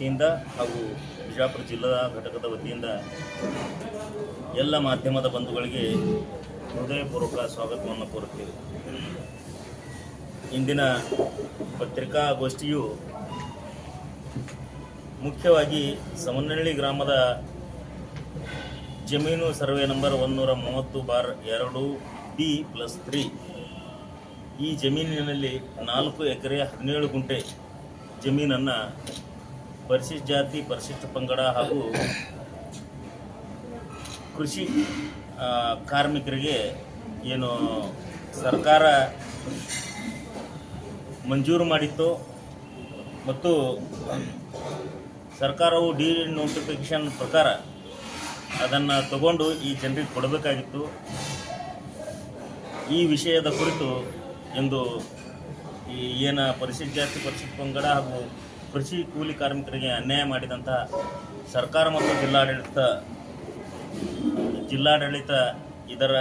ವತಿಯಿಂದ ಹಾಗೂ ಬಿಜಾಪುರ ಜಿಲ್ಲಾ ಘಟಕದ ವತಿಯಿಂದ ಎಲ್ಲ ಮಾಧ್ಯಮದ ಬಂಧುಗಳಿಗೆ ಹೃದಯಪೂರ್ವಕ ಸ್ವಾಗತವನ್ನು ಕೋರುತ್ತೇವೆ. ಇಂದಿನ ಪತ್ರಿಕಾಗೋಷ್ಠಿಯು ಮುಖ್ಯವಾಗಿ ಸಮನಹಳ್ಳಿ ಗ್ರಾಮದ ಜಮೀನು ಸರ್ವೆ ನಂಬರ್ ಒಂದೂರ ಮೂವತ್ತು ಬಾರ್ ಎರಡು ಬಿ ಪ್ಲಸ್ ತ್ರೀ. ಈ ಜಮೀನಿನಲ್ಲಿ ನಾಲ್ಕು ಎಕರೆ ಹದಿನೇಳು ಗುಂಟೆ ಜಮೀನನ್ನು ಪರಿಶಿಷ್ಟ ಜಾತಿ, ಪರಿಶಿಷ್ಟ ಪಂಗಡ ಹಾಗೂ ಕೃಷಿ ಕಾರ್ಮಿಕರಿಗೆ ಏನು ಸರ್ಕಾರ ಮಂಜೂರು ಮಾಡಿತ್ತು ಮತ್ತು ಸರ್ಕಾರವು ಡಿ ನೋಟಿಫಿಕೇಶನ್ ಪ್ರಕಾರ ಅದನ್ನು ತಗೊಂಡು ಈ ಜನರಿಗೆ ಕೊಡಬೇಕಾಗಿತ್ತು. ಈ ವಿಷಯದ ಕುರಿತು ಎಂದು ಈ ಏನ ಪರಿಶಿಷ್ಟ ಜಾತಿ, ಪರಿಶಿಷ್ಟ ಪಂಗಡ ಹಾಗೂ ಕೃಷಿ ಕೂಲಿ ಕಾರ್ಮಿಕರಿಗೆ ಅನ್ಯಾಯ ಮಾಡಿದಂಥ ಸರ್ಕಾರ ಮತ್ತು ಜಿಲ್ಲಾಡಳಿತ ಜಿಲ್ಲಾಡಳಿತ ಇದರ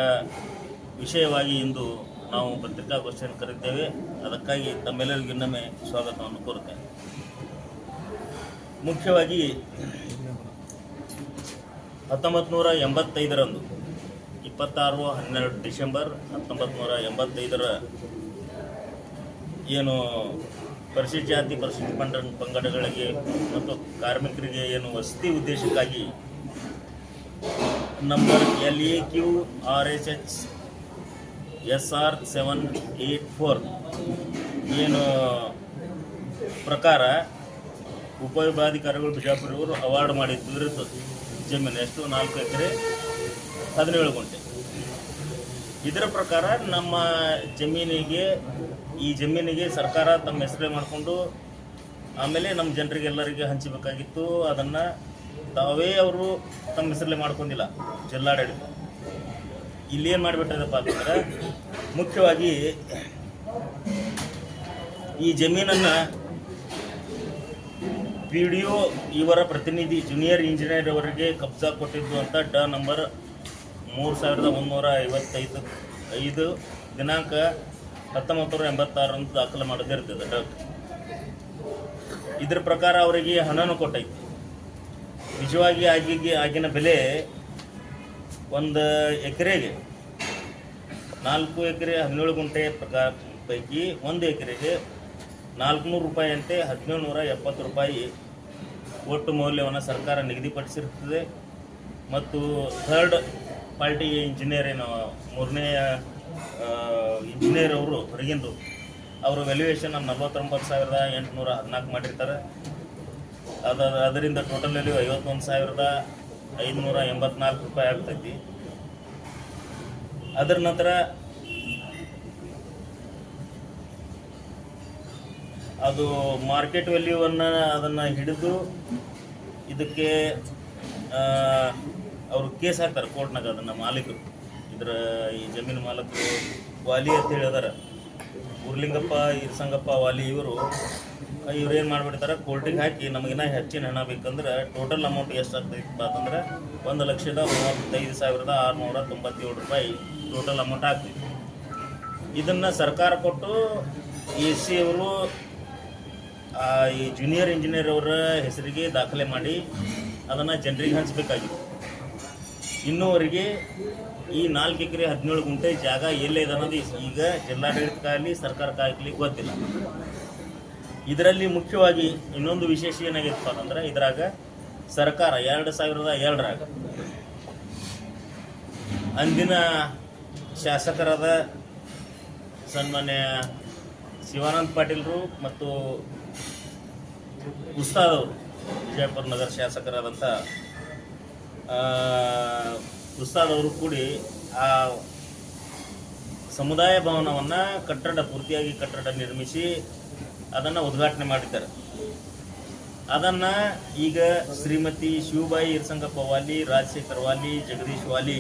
ವಿಷಯವಾಗಿ ಇಂದು ನಾವು ಪತ್ರಿಕಾಗೋಷ್ಠಿಯನ್ನು ಕರೆದಿದ್ದೇವೆ. ಅದಕ್ಕಾಗಿ ತಮ್ಮೆಲ್ಲರಿಗೂ ಇನ್ನೊಮ್ಮೆ ಸ್ವಾಗತವನ್ನು ಕೋರುತ್ತೇನೆ. ಮುಖ್ಯವಾಗಿ ಹತ್ತೊಂಬತ್ತು ನೂರ ಎಂಬತ್ತೈದರಂದು ಇಪ್ಪತ್ತಾರು, ಹನ್ನೆರಡು ಡಿಸೆಂಬರ್ ಹತ್ತೊಂಬತ್ತು ನೂರ ಎಂಬತ್ತೈದರ ಏನು ಪರಿಶಿಷ್ಟ ಜಾತಿ ಪರಿಶಿಷ್ಟ ಪಂಡ ಪಂಗಡಗಳಿಗೆ ಮತ್ತು ಕಾರ್ಮಿಕರಿಗೆ ಏನು ವಸತಿ ಉದ್ದೇಶಕ್ಕಾಗಿ number L A Q R H H S R seven eight four ಏನು ಪ್ರಕಾರ ಉಪವಿಭಾಧಿಕಾರಿಗಳು ಬಿಜಾಪುರ ಅವರು ಅವಾರ್ಡ್ ಮಾಡಿದ್ದು ಜಮೀನು ಎಷ್ಟು? ನಾಲ್ಕು ಎಕರೆ, ಹದಿನೇಳು ಗುಂಟೆ. ಇದರ ಪ್ರಕಾರ ನಮ್ಮ ಜಮೀನಿಗೆ ಈ ಜಮೀನಿಗೆ ಸರ್ಕಾರ ತಮ್ಮ ಹೆಸರೇ ಮಾಡಿಕೊಂಡು ಆಮೇಲೆ ನಮ್ಮ ಜನರಿಗೆಲ್ಲರಿಗೆ ಹಂಚಬೇಕಾಗಿತ್ತು. ಅದನ್ನು ತಾವೇ ಅವರು ತಮ್ಮ ಹೆಸರಲ್ಲೇ ಮಾಡ್ಕೊಂಡಿಲ್ಲ, ಜಿಲ್ಲಾಡಳಿತ. ಇಲ್ಲಿ ಏನು ಮಾಡಿಬಿಟ್ಟಿದಪ್ಪ ಅಂತಂದ್ರೆ, ಮುಖ್ಯವಾಗಿ ಈ ಜಮೀನನ್ನು ಪಿ ಡಿ ಒ ಇವರ ಪ್ರತಿನಿಧಿ ಜೂನಿಯರ್ ಇಂಜಿನಿಯರ್ ಅವರಿಗೆ ಕಬ್ಜಾ ಕೊಟ್ಟಿದ್ದು ಅಂತ ಡ ನಂಬರ್ ಮೂರು ಸಾವಿರದ ಮುನ್ನೂರ ಐವತ್ತೈದು, ಐದು ದಿನಾಂಕ ಹತ್ತೊಂಬತ್ತು ನೂರ ಎಂಬತ್ತಾರಂದು ದಾಖಲೆ ಮಾಡೋದಿರ್ತದೆ ಡಕ್ ಇದ್ರ ಪ್ರಕಾರ ಅವರಿಗೆ ಹಣನೂ ಕೊಟ್ಟೈತಿ. ನಿಜವಾಗಿ ಆಗಿಗೆ, ಆಗಿನ ಬೆಲೆ ಒಂದು ಎಕರೆಗೆ, ನಾಲ್ಕು ಎಕರೆ ಹದಿನೇಳು ಗುಂಟೆ ಪ್ರಕಾರ ಪೈಕಿ ಒಂದು ಎಕರೆಗೆ ನಾಲ್ಕುನೂರು ರೂಪಾಯಿ ಅಂತೆ ಹದಿನೇಳು ನೂರ ಎಪ್ಪತ್ತು ರೂಪಾಯಿ ಒಟ್ಟು ಮೌಲ್ಯವನ್ನು ಸರ್ಕಾರ ನಿಗದಿಪಡಿಸಿರುತ್ತದೆ. ಮತ್ತು ಥರ್ಡ್ ಪಾರ್ಟಿ ಇಂಜಿನಿಯರ್ ಏನು, ಮೂರನೇ ಇಂಜಿನಿಯರ್ ಅವರು, ಹೊರಗಿಂದು, ಅವರು ವ್ಯಾಲ್ಯೂಯೇಷನ್ ನಲ್ವತ್ತೊಂಬತ್ತು ಸಾವಿರದ ಎಂಟುನೂರ ಹದಿನಾಲ್ಕು ಮಾಡಿರ್ತಾರೆ. ಅದ, ಅದರಿಂದ ಟೋಟಲ್ ವ್ಯಾಲ್ಯೂ ಐವತ್ತೊಂದು ಸಾವಿರದ ಐದುನೂರ ಎಂಬತ್ನಾಲ್ಕು ರೂಪಾಯಿ ಆಗ್ತೈತಿ. ಅದರ ನಂತರ, ಅದು ಮಾರ್ಕೆಟ್ ವ್ಯಾಲ್ಯೂವನ್ನು ಅದನ್ನು ಹಿಡಿದು, ಇದಕ್ಕೆ ಅವರು ಕೇಸ್ ಹಾಕ್ತಾರೆ ಕೋರ್ಟ್ನಾಗ ಅದನ್ನು ಮಾಲೀಕರು. ಇದರ ಈ ಜಮೀನು ಮಾಲಕರು ವಾಲಿ ಅಂತ ಹೇಳಿದಾರ ಉರ್ಲಿಂಗಪ್ಪ, ಇರ್ಸಂಗಪ್ಪ, ವಾಲಿ ಇವರು, ಇವ್ರು ಏನು ಮಾಡಿಬಿಡ್ತಾರೆ ಕೋರ್ಟಿಗೆ ಹಾಕಿ ನಮಗಿನ್ನ ಹೆಚ್ಚಿನ ಹಣ ಬೇಕಂದ್ರೆ ಟೋಟಲ್ ಅಮೌಂಟ್ ಎಷ್ಟು ಆಗ್ತೈತಪ್ಪ ಅಂತಂದ್ರೆ ಒಂದು ಲಕ್ಷದ ಮೂವತ್ತೈದು ಸಾವಿರದ ಆರುನೂರ ತೊಂಬತ್ತೇಳು ರೂಪಾಯಿ ಟೋಟಲ್ ಅಮೌಂಟ್ ಆಗ್ತೈತಿ. ಇದನ್ನು ಸರ್ಕಾರ ಕೊಟ್ಟು ಎ ಸಿ ಅವರು ಈ ಜೂನಿಯರ್ ಇಂಜಿನಿಯರ್ ಅವರ ಹೆಸರಿಗೆ ದಾಖಲೆ ಮಾಡಿ ಅದನ್ನು ಜನರಿಗೆ ಹಂಚಬೇಕಾಗಿತ್ತು. ಇನ್ನೂವರೆಗೆ ಈ ನಾಲ್ಕು ಎಕರೆ ಹದಿನೇಳು ಗುಂಟೆ ಜಾಗ ಎಲ್ಲೇ ಇದೆ ಅನ್ನೋದು ಈಗ ಜಿಲ್ಲಾಡಳಿತಕ್ಕಾಗಲಿ, ಸರ್ಕಾರಕ್ಕಾಗಲಿ ಗೊತ್ತಿಲ್ಲ. ಇದರಲ್ಲಿ ಮುಖ್ಯವಾಗಿ ಇನ್ನೊಂದು ವಿಶೇಷ ಏನಾಗಿತ್ತಪ್ಪ ಅಂತಂದ್ರೆ ಇದ್ರಾಗ ಸರ್ಕಾರ, ಎರಡು ಸಾವಿರದ ಎರಡರಾಗ ಅಂದಿನ ಶಾಸಕರಾದ ಸನ್ಮಾನ್ಯ ಶಿವಾನಂದ ಪಾಟೀಲ್ರು ಮತ್ತು ಉಸ್ತಾದವರು ವಿಜಯಪುರ ನಗರ ಶಾಸಕರಾದಂಥ ಆ, ಉಸ್ತಾದ್ ಅವರು ಕೂಡಿ ಆ ಸಮುದಾಯ ಭವನವನ್ನು ಕಟ್ಟಡ ಪೂರ್ತಿಯಾಗಿ ಕಟ್ಟಡ ನಿರ್ಮಿಸಿ ಅದನ್ನು ಉದ್ಘಾಟನೆ ಮಾಡಿದ್ದಾರೆ. ಅದನ್ನು ಈಗ ಶ್ರೀಮತಿ ಶಿವಬಾಯಿ ಇರ್ಸಂಗಪ್ಪ ವಾಲಿ ರಾಜಶೇಖರ್ ವಾಲಿ ಜಗದೀಶ್ ವಾಲಿ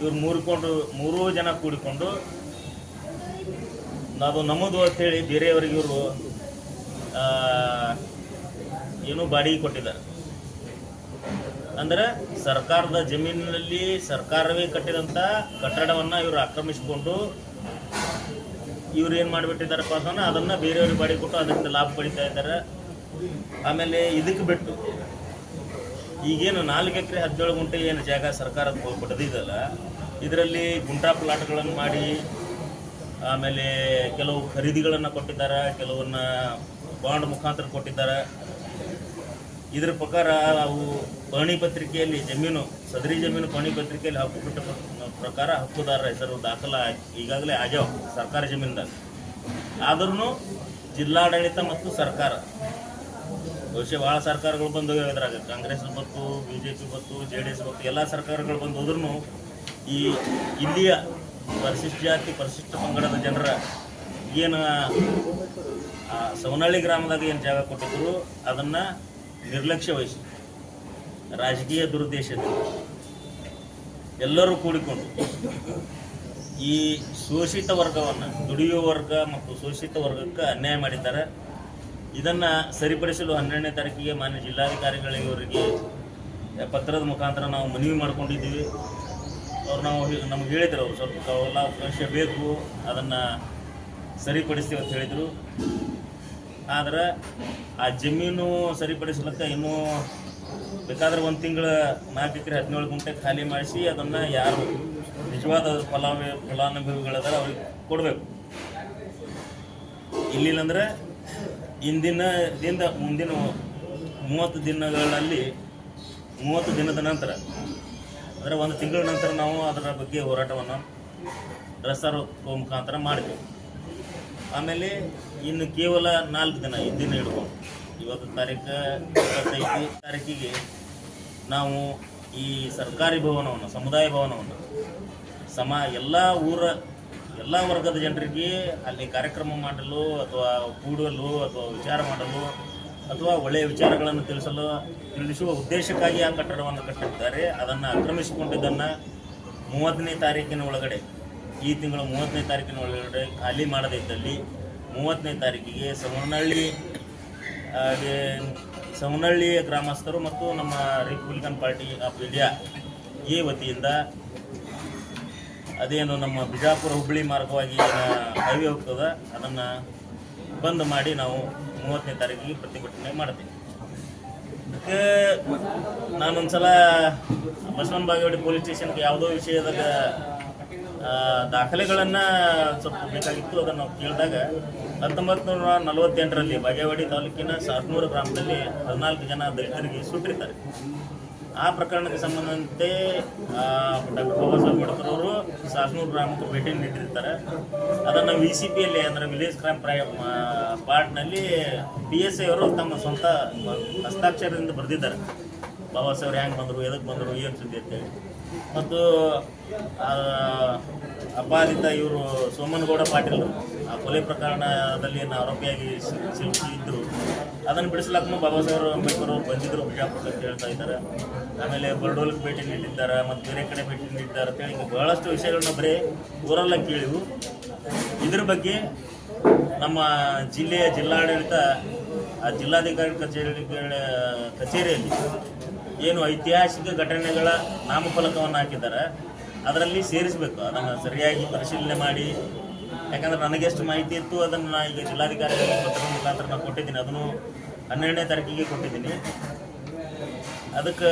ಇವ್ರು ಮೂರ್ಕೊಂಡು ಮೂರೂ ಜನ ಕೂಡಿಕೊಂಡು ನಾವು ನಮ್ಮದು ಅಂತೇಳಿ ಬೇರೆಯವರಿಗೆ ಇವರು ಏನೂ ಬಾಡಿಗೆ ಕೊಟ್ಟಿದ್ದಾರೆ. ಅಂದ್ರೆ ಸರ್ಕಾರದ ಜಮೀನಿನಲ್ಲಿ ಸರ್ಕಾರವೇ ಕಟ್ಟಿದಂಥ ಕಟ್ಟಡವನ್ನು ಇವರು ಆಕ್ರಮಿಸಿಕೊಂಡು ಇವ್ರು ಏನು ಮಾಡಿಬಿಟ್ಟಿದ್ದಾರಪ್ಪ ಅಂದ್ರೆ ಅದನ್ನು ಬೇರೆಯವ್ರಿಗೆ ಬಾಡಿ ಕೊಟ್ಟು ಅದರಿಂದ ಲಾಭ ಪಡಿತಾ ಇದ್ದಾರೆ. ಆಮೇಲೆ ಇದಕ್ಕೆ ಬಿಟ್ಟು ಈಗೇನು ನಾಲ್ಕು ಎಕರೆ ಹದಿನೇಳು ಗುಂಟೆ ಏನು ಜಾಗ ಸರ್ಕಾರ ಕೊಡದಿದಲ್ಲ ಇದರಲ್ಲಿ ಗುಂಟಾ ಪ್ಲಾಟ್ಗಳನ್ನು ಮಾಡಿ, ಆಮೇಲೆ ಕೆಲವು ಖರೀದಿಗಳನ್ನು ಕೊಟ್ಟಿದ್ದಾರೆ, ಕೆಲವನ್ನ ಬಾಂಡ್ ಮುಖಾಂತರ ಕೊಟ್ಟಿದ್ದಾರೆ. ಇದ್ರ ಪ್ರಕಾರ ಅವು ಪಹಣಿ ಪತ್ರಿಕೆಯಲ್ಲಿ ಜಮೀನು, ಸದರಿ ಜಮೀನು ಪಹಣಿ ಪತ್ರಿಕೆಯಲ್ಲಿ ಹಕ್ಕು ಕೊಟ್ಟ ಪ್ರಕಾರ ಹಕ್ಕುದಾರರ ಹೆಸರು ದಾಖಲ ಈಗಾಗಲೇ ಆಗ್ಯಾವ ಸರ್ಕಾರಿ ಜಮೀನದಾಗ. ಆದ್ರೂ ಜಿಲ್ಲಾಡಳಿತ ಮತ್ತು ಸರ್ಕಾರ. ಬಹುಶಃ ಭಾಳ ಸರ್ಕಾರಗಳು ಬಂದು ಇದ್ರಾಗ. ಕಾಂಗ್ರೆಸ್ ಬಂತು ಬಿ ಜೆ ಪಿ ಬಂತು, ಜೆ ಡಿ ಎಸ್ ಬಂತು, ಎಲ್ಲ ಸರ್ಕಾರಗಳು ಬಂದು ಹೋದ್ರೂ ಈ ಇಲ್ಲಿಯ ಪರಿಶಿಷ್ಟ ಜಾತಿ, ಪರಿಶಿಷ್ಟ ಪಂಗಡದ ಜನರ ಏನು ಸವನಹಳ್ಳಿ ಗ್ರಾಮದಾಗ ಏನು ಜಾಗ ಕೊಟ್ಟಿದ್ರು, ಅದನ್ನು ನಿರ್ಲಕ್ಷ್ಯ ವಹಿಸಿ. ರಾಜಕೀಯ ದುರುದ್ದೇಶದಿಂದ ಎಲ್ಲರೂ ಕೂಡಿಕೊಂಡು ಈ ಶೋಷಿತ ವರ್ಗವನ್ನು, ದುಡಿಯುವ ವರ್ಗ ಮತ್ತು ಶೋಷಿತ ವರ್ಗಕ್ಕೆ ಅನ್ಯಾಯ ಮಾಡಿದ್ದಾರೆ. ಇದನ್ನು ಸರಿಪಡಿಸಲು ಹನ್ನೆರಡನೇ ತಾರೀಕಿಗೆ ಮಾನ್ಯ ಜಿಲ್ಲಾಧಿಕಾರಿಗಳಿಗೆ ಪತ್ರದ ಮುಖಾಂತರ ನಾವು ಮನವಿ ಮಾಡಿಕೊಂಡಿದ್ದೀವಿ. ಅವ್ರು ನಾವು ನಮ್ಗೆ ಹೇಳಿದ್ರು ಅವರು ಸ್ವಲ್ಪ ಅವೆಲ್ಲ ಅವಕಾಶ ಬೇಕು, ಅದನ್ನು ಸರಿಪಡಿಸ್ತೀವಿ ಅಂತ ಹೇಳಿದರು. ಆದ್ರೆ ಆ ಜಮೀನು ಸರಿಪಡಿಸ್ಲಿಕ್ಕೆ ಇನ್ನೂ ಬೇಕಾದ್ರೆ ಒಂದು ತಿಂಗಳ ನಾಲ್ಕು ಎಕರೆ ಹದಿನೇಳು ಗುಂಟೆ ಖಾಲಿ ಮಾಡಿಸಿ ಅದನ್ನು ಯಾರು ನಿಜವಾದ ಫಲಾನು ಫಲಾನುಭವಿಗಳಾದ್ರೆ ಅವ್ರಿಗೆ ಕೊಡಬೇಕು. ಇಲ್ಲಿಲ್ಲಂದ್ರೆ ಇಂದಿನ ದಿಂದ ಮುಂದಿನ ಮೂವತ್ತು ದಿನಗಳಲ್ಲಿ ಮೂವತ್ತು ದಿನದ ನಂತರ, ಅಂದರೆ ಒಂದು ತಿಂಗಳ ನಂತರ ನಾವು ಅದರ ಬಗ್ಗೆ ಹೋರಾಟವನ್ನು ರಸ್ತಾರೋ ಮುಖಾಂತರ ಮಾಡ್ತೀವಿ. ಆಮೇಲೆ ಇನ್ನು ಕೇವಲ ನಾಲ್ಕು ದಿನ ಇಂದಿನ ಹಿಡ್ಕೊಂಡು. ಇವತ್ತು ತಾರೀಕು ಇಪ್ಪತ್ತೈದು ತಾರೀಕಿಗೆ ನಾವು ಈ ಸರ್ಕಾರಿ ಭವನವನ್ನು, ಸಮುದಾಯ ಭವನವನ್ನು, ಸಮ ಎಲ್ಲ ಊರ, ಎಲ್ಲ ವರ್ಗದ ಜನರಿಗೆ ಅಲ್ಲಿ ಕಾರ್ಯಕ್ರಮ ಮಾಡಲು ಅಥವಾ ಕೂಡಲು ಅಥವಾ ವಿಚಾರ ಮಾಡಲು ಅಥವಾ ಒಳ್ಳೆಯ ವಿಚಾರಗಳನ್ನು ತಿಳಿಸಲು ತಿಳಿಸುವ ಉದ್ದೇಶಕ್ಕಾಗಿ ಆ ಕಟ್ಟಡವನ್ನು ಕಟ್ಟಿದ್ದಾರೆ. ಅದನ್ನು ಆಕ್ರಮಿಸಿಕೊಂಡಿದ್ದನ್ನು ಮೂವತ್ತನೇ ತಾರೀಕಿನ ಒಳಗಡೆ ಈ ತಿಂಗಳ ಮೂವತ್ತನೇ ತಾರೀಕಿನ ಒಳಗಡೆ ಖಾಲಿ ಮಾಡದಿದ್ದಲ್ಲಿ ಮೂವತ್ತನೇ ತಾರೀಕಿಗೆ ಸವನಹಳ್ಳಿ ಹಾಗೆ ಸವನಹಳ್ಳಿ ಗ್ರಾಮಸ್ಥರು ಮತ್ತು ನಮ್ಮ ರಿಪಬ್ಲಿಕನ್ ಪಾರ್ಟಿ ಆಫ್ ಇಂಡಿಯಾ ಈ ವತಿಯಿಂದ ಅದೇನು ನಮ್ಮ ಬಿಜಾಪುರ ಹುಬ್ಬಳ್ಳಿ ಮಾರ್ಗವಾಗಿ ಹೈವೇ ಹೋಗ್ತದ, ಅದನ್ನು ಬಂದ್ ಮಾಡಿ ನಾವು ಮೂವತ್ತನೇ ತಾರೀಕಿಗೆ ಪ್ರತಿಭಟನೆ ಮಾಡ್ತೀವಿ. ಅದಕ್ಕೆ ನಾನೊಂದ್ಸಲ ಬಸವನ ಬಾಗೇವಾಡಿ ಪೊಲೀಸ್ ಸ್ಟೇಷನ್ಗೆ ಯಾವುದೋ ವಿಷಯದಾಗ ದಾಖಲೆಗಳನ್ನು ಸ್ವಲ್ಪ ಬೇಕಾಗಿತ್ತು, ಅದನ್ನು ನಾವು ಕೇಳಿದಾಗ ಹತ್ತೊಂಬತ್ತು ನೂರ ನಲವತ್ತೆಂಟರಲ್ಲಿ ಬಾಗೇವಾಡಿ ತಾಲೂಕಿನ ಸಾಸ್ನೂರು ಗ್ರಾಮದಲ್ಲಿ ಹದಿನಾಲ್ಕು ಜನ ದಲಿತರಿಗೆ ಸುಟ್ಟಿರ್ತಾರೆ. ಆ ಪ್ರಕರಣಕ್ಕೆ ಸಂಬಂಧಂತೆ ಡಾಕ್ಟರ್ ಬಾಬಾ ಸಾಹೇಬ್ ಅಂಬೇಡ್ಕರ್ ಸಾಸ್ನೂರು ಗ್ರಾಮಕ್ಕೆ ಭೇಟಿ ನೀಡಿರ್ತಾರೆ. ಅದನ್ನು ವಿ ಸಿ ಪಿಯಲ್ಲಿ ಅಂದರೆ ವಿಲೇಜ್ ಕ್ರೈಮ್ ಪ್ರೈ ಪಾರ್ಟ್ನಲ್ಲಿ ಪಿ ಎಸ್ ಐ ಅವರು ತಮ್ಮ ಸ್ವಂತ ಹಸ್ತಾಕ್ಷರದಿಂದ ಬರೆದಿದ್ದಾರೆ. ಬಾಬಾ ಸಾಹೇಬ್ರು ಹ್ಯಾಂಗೆ ಬಂದರು ಎದಕ್ಕೆ ಬಂದರು, ಏನು ಸುದ್ದಿ ಅಂತೇಳಿ. ಮತ್ತು ಆ, ಅಪರಾಧಿತ ಇವರು ಸೋಮನಗೌಡ ಪಾಟೀಲ್ ಆ ಕೊಲೆ ಪ್ರಕರಣದಲ್ಲಿ ಏನು ಆರೋಪಿಯಾಗಿ ಸಿಲುಕಿದ್ದರು ಅದನ್ನು ಬಿಡಿಸ್ಲಾಕೂ ಬಾಬಾ ಸಾಹೇಬ್ ಅಂಬೇಡ್ಕರ್ ಅವರು ಬಂದಿದ್ದರು ಬಿಜಾಪುರ ಅಂತ ಹೇಳ್ತಾ ಇದ್ದಾರೆ. ಆಮೇಲೆ ಬರ್ಡೋಲ್ಗೆ ಭೇಟಿ ನೀಡಿದ್ದಾರೆ ಮತ್ತು ಬೇರೆ ಕಡೆ ಭೇಟಿ ನೀಡಿದ್ದಾರೆ ಅಂತೇಳಿ ಬಹಳಷ್ಟು ವಿಷಯಗಳನ್ನ ಬರೀ ಊರಲ್ಲ ಕೇಳಿವು. ಇದ್ರ ಬಗ್ಗೆ ನಮ್ಮ ಜಿಲ್ಲೆಯ ಜಿಲ್ಲಾಡಳಿತ ಆ ಜಿಲ್ಲಾಧಿಕಾರಿ ಕಚೇರಿ ಕಚೇರಿಯಲ್ಲಿ ಏನು ಐತಿಹಾಸಿಕ ಘಟನೆಗಳ ನಾಮಫಲಕವನ್ನು ಹಾಕಿದ್ದಾರೆ, ಅದರಲ್ಲಿ ಸೇರಿಸಬೇಕು. ಅದನ್ನು ಸರಿಯಾಗಿ ಪರಿಶೀಲನೆ ಮಾಡಿ. ಯಾಕಂದ್ರೆ ನನಗೆಷ್ಟು ಮಾಹಿತಿ ಇತ್ತು, ಅದನ್ನು ನಾನು ಈಗ ಜಿಲ್ಲಾಧಿಕಾರಿಗಳಿಗೆ ಪತ್ರದ ಮುಖಾಂತರ ನಾನು ಕೊಟ್ಟಿದ್ದೀನಿ. ಅದನ್ನು ಹನ್ನೆರಡನೇ ತಾರೀಕಿಗೆ ಕೊಟ್ಟಿದ್ದೀನಿ. ಅದಕ್ಕೆ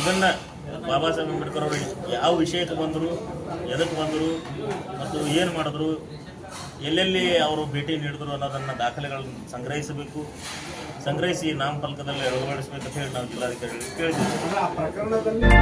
ಇದನ್ನು ಬಾಬಾ ಸಾಹೇಬ್ ಅಂಬೇಡ್ಕರ್ ಅವರು ಯಾವ ವಿಷಯಕ್ಕೆ ಬಂದರು, ಎದಕ್ಕೆ ಬಂದರು, ಮತ್ತು ಏನು ಮಾಡಿದ್ರು ಎಲ್ಲೆಲ್ಲಿ ಅವರು ಭೇಟಿ ನೀಡಿದ್ರು ಅನ್ನೋದನ್ನು ದಾಖಲೆಗಳನ್ನು ಸಂಗ್ರಹಿಸಬೇಕು ಸಂಗ್ರಹಿಸಿ ನಾಮಫಲಕದಲ್ಲಿ ಅಂತ ಹೇಳಿ ನಾವು ಜಿಲ್ಲಾಧಿಕಾರಿಗಳಿಗೆ ಕೇಳಿದ್ದೀವಿ